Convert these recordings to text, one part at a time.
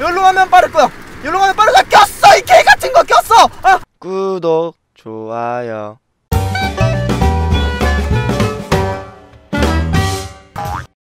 여기로 가면 빠를 거야. 여기로 가면 빠를 거야. 꼈어! 이 개같은 거 꼈어! 아! 구독 좋아요.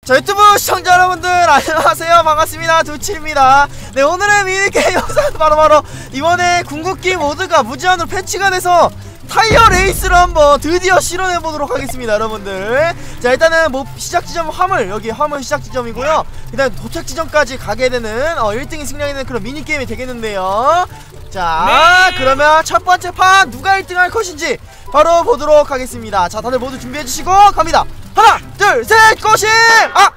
자 유튜브 시청자 여러분들 안녕하세요. 반갑습니다. 두치입니다. 네 오늘의 미니게임 영상 바로바로 바로 이번에 궁극기 모드가 무제한으로 패치가 돼서 타이어 레이스를 한번 드디어 실현해보도록 하겠습니다 여러분들 자 일단은 뭐 시작 지점 화물 여기 화물 시작 지점이고요 일단 도착 지점까지 가게 되는 어 1등이 승리하는 그런 미니게임이 되겠는데요 자 네. 그러면 첫 번째 판 누가 1등 할 것인지 바로 보도록 하겠습니다 자 다들 모두 준비해주시고 갑니다 하나 둘 셋 고심! 아!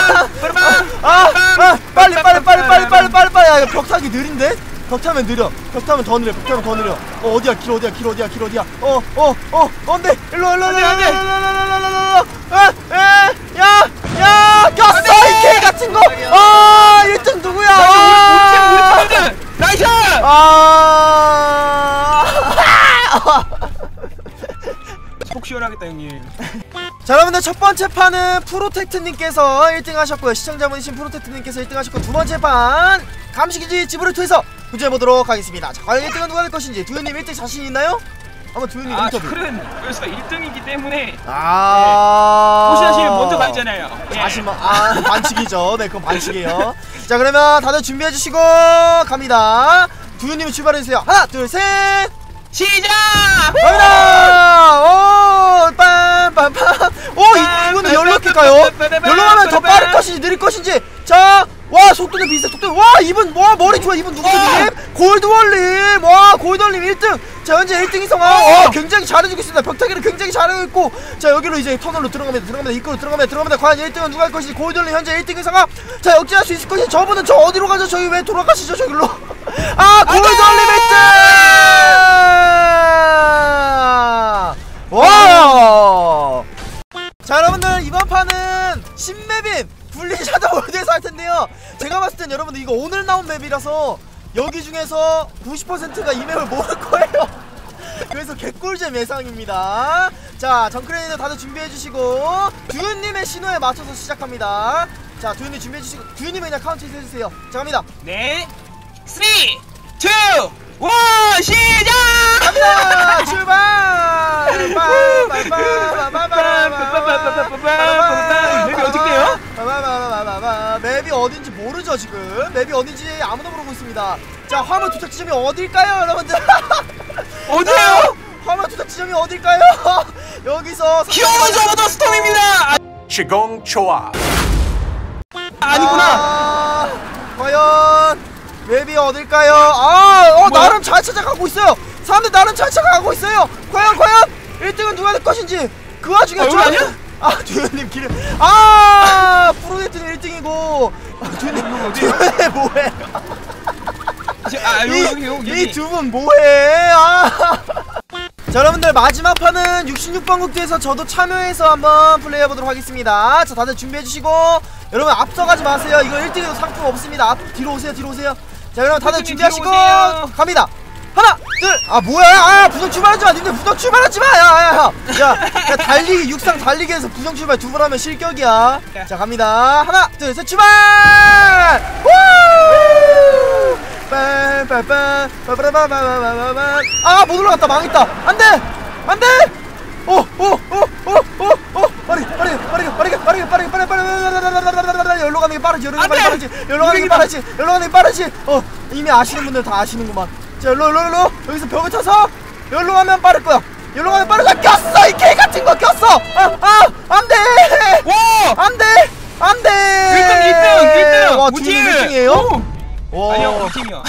이거 벽타기 느린데? 벽타면 느려 벽타면 더 느려 벽타면 더 느려 어 어디야 길 어디야 길 어디야 길 어디야 어 어 어 안돼 일로 일로 일로 안돼 야야 꼈어 이개 같은 거아 1등 누구야 아 우리 팀 우리 팀들 나이스 아 속 시원하겠다 형님 자 여러분들 첫 번째 판은 프로텍트님께서 1등 하셨고요. 시청자분이신 프로텍트님께서 1등 하셨고 두 번째 판 감시기지 집으로 통해서 도전해보도록 하겠습니다. 자 과연 1등은 누가 될 것인지. 두현님 1등 자신 있나요? 한번 두현님 아, 인터뷰. 슈크는 벌써 1등이기 때문에. 아. 네. 호시하시면 네. 먼저 가잖아요. 예. 자신만 아 반칙이죠. 네 그건 반칙이에요. 자 그러면 다들 준비해주시고 갑니다. 두현님 출발해주세요. 하나 둘 셋! 시작! 갑니다! 있다니까요. 열로 가면 더 네. 빠를 것인지 느릴 것인지. 자 와 속도는 비슷해 속도. 와 이분 와 머리 좋아 이분 누구님? 골드월님. 와 골드월님 1등. 자 현재 1등 이상아. 어, 어. 아, 굉장히 잘해주고 있습니다. 벽타기를 굉장히 잘하고 있고. 자 여기로 이제 터널로 들어갑니다. 들어갑니다. 입구로 들어갑니다. 들어갑니다. 과연 1등은 누가 할 것인지. 골드월님 현재 1등 이상아. 자 역전할 수 있을 것인지. 저분은 저 어디로 가죠? 저기 왜 돌아가시죠 저기로? 아 골드월님 1등! 자 여러분들 이번 판은 신맵인 분리샤더 월드에서 할텐데요. 제가 봤을땐 여러분들 이거 오늘 나온 맵이라서 여기 중에서 90%가 이 맵을 모를거예요. 그래서 개꿀잼 예상입니다. 자 정크레이더 다들 준비해주시고 두윤님의 신호에 맞춰서 시작합니다. 자 두윤님 준비해주시고 듀윤님은 그냥 카운트 해주세요. 자 갑니다. 네. 3, 2, 1 시작! 갑니다! 출발! 빠바바바바. 어딘지 모르죠 지금 맵이 어딘지 아무도 모르고 있습니다 자 화물 도착 지점이 어딜까요 여러분들 어디에요? 화물 도착 지점이 어딜까요? 여기서 히어로즈 오브 스톰입니다! 아, 시공 초아 아니구나! 아, 과연 맵이 어딜까요? 아! 어 나름 잘 찾아가고 있어요! 사람들 나름 잘 찾아가고 있어요! 과연 과연! 1등은 누가 될 것인지! 그 와중에 아, 저... 아니야? 아, 두현님 길을 아, 프로젝트는 1등이고 아, 두현님 어디에요? 두현님 뭐해? 아, 여기 여기 여기. 여기. 이두 분 뭐해? 아. 자 여러분들 마지막 판은 66번 국대에서 저도 참여해서 한번 플레이해보도록 하겠습니다 자 다들 준비해주시고 여러분 앞서가지 마세요 이거 1등에도 상품 없습니다 앞 뒤로 오세요 뒤로 오세요 자 여러분 다들 준비하시고. 갑니다 하나 둘 아 뭐야 아 부정 출발하지 마 님들 부정 출발하지 마야야 야 야, 야 달리기 육상 달리기에서 부정 출발 두 번 하면 실격이야 자 갑니다 하나 둘 셋 출발 후 빨빨빨 빠바라바바바바바 아못 올라갔다 망했다 안돼 안돼 오오오오오오 빠르게 빠르게 빠르게 빠르게 빠르게 빠르게 빠르게 빠르게 열로 가는 게 빠르지 열로 가는 게! 빠르지 열로 가는 게 빠르지 열로 가는 게 빠르지 어 이미 아시는 분들 다 아시는구만 자 열로 열로 열로. 여기서 벽을 타서 열로 가면 빠를 거야. 열로 가면 빠르다 꼈어! 이 개 같은 거 꼈어! 아 아 안돼! 와! 안돼! 안돼! 1등 1등 1등. 와 두님 1등이에요? 와. 아니요, 우리 팀이요.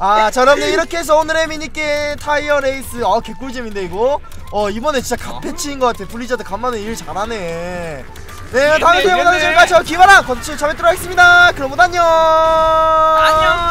아, 자 여러분들 이렇게 해서 오늘의 미니게임 타이어 레이스. 아 개꿀잼인데 이거? 어 이번에 진짜 갓 패치인 것 같아. 블리자드 간만에 일 잘하네. 네 다음에 또 이겼네, 영상을 이겼네. 지금까지 저 기바랑 건치 잡뵙도록 하겠습니다. 그럼 못 안녕! 안녕